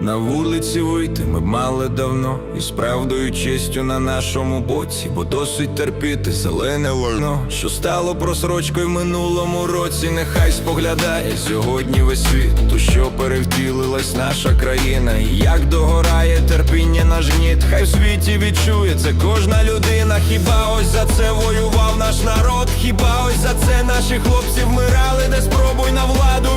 На вулиці вийти ми б мали давно І з правдою честю на нашому боці, бо досить терпіти зелене вольно, що стало просрочкою в минулому році. Нехай споглядає сьогодні весь світ, у що перевтілилась наша країна, і як догорає терпіння наш гніт. Хай в світі відчує це кожна людина. Хіба ось за це воював наш народ? Хіба ось за це наші хлопці вмирали, де спробуй на владу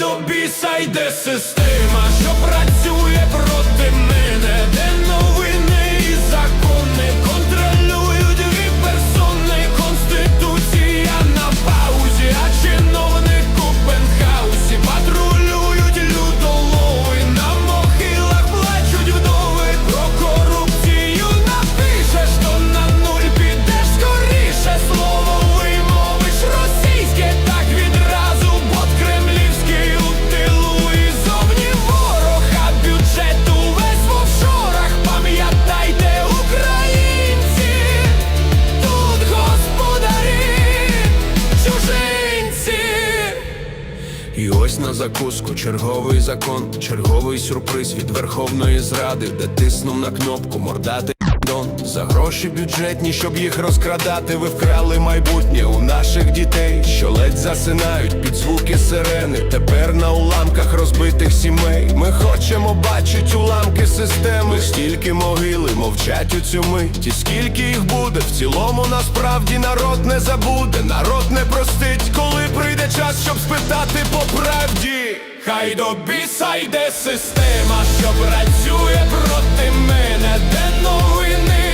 до біса йде система, що працює проти І ось на закуску черговий закон, черговий сюрприз від Верховної Зради, де тиснув на кнопку мордати дон за гроші бюджетні, щоб їх розкрадати. Ви вкрали майбутнє у наших дітей, що ледь засинають під звуки сирени. Тепер на уламках розбитих сімей. Ми хочемо бачить уламки системи. Стільки могили мовчать у цю мить. І скільки їх буде? В цілому насправді народ не забуде, народ не простить, коли прийде Хай до біса йде система, що працює проти мене, де новини